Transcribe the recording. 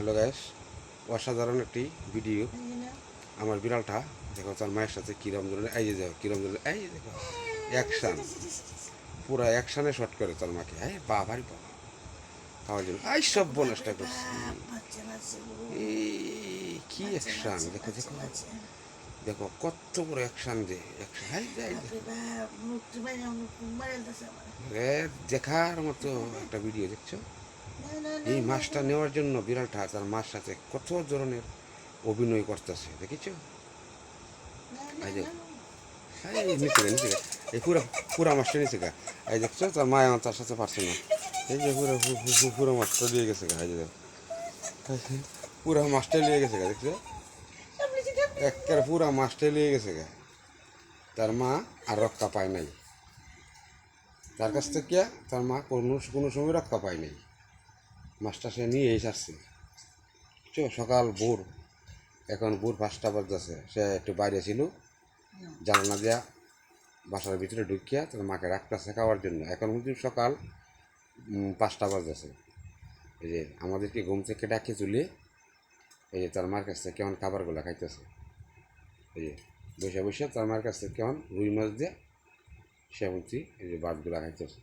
Hello gas অসাধারণ একটি video আমার বিড়ালটা দেখো তার মায়ের সাথে কিরম ধরনের এই যে দেখো কিরম ধরনের এই যে দেখো অ্যাকশান পুরো অ্যাকশানে শট করে তার মাকে। হ্যাঁ বাবারি বাবা। খাওয়ার জন্য। এই সব বোনাসটা করছে কি অ্যাকশান দেখো দেখো। দেখো কত বড় অ্যাকশান যাই দেখার মতো একটা ভিডিও দেখছ? এই মাছটা নেওয়ার জন্য বিড়ালটা তার মার সাথে কত ধরনের অভিনয় করতেছে, দেখেছ? পুরো মাছটা তার তার সাথে পারছে না। পুরো গেছে পুরা মাছটা গেছে তার মা আর রক্ষা পায় নাই। তার কাছ থেকে, তার মা কোনো কোনো সময় রক্ষা পায় নাই। মাছটা সে নিয়ে এসে আসছে চো সকাল ভোর। এখন ভোর পাঁচটা বাজতেছে। সে একটু বাইরে ছিল। জানালা দেয়া বাসার ভিতরে ঢুকিয়া তার মাকে রাখতেছে খাওয়ার জন্য। এখন কিন্তু সকাল পাঁচটা বাজতেছে। এই যে আমাদেরকে ঘুম থেকে ডাকে তুলে এই যে তার মার কাছ থেকে কেমন খাবারগুলো খাইতেছে। এই যে বসে বসে তার মার কাছ থেকে কেমন রুই মাছ দিয়ে সে বলছি এই যে ভাতগুলো খাইতেছে।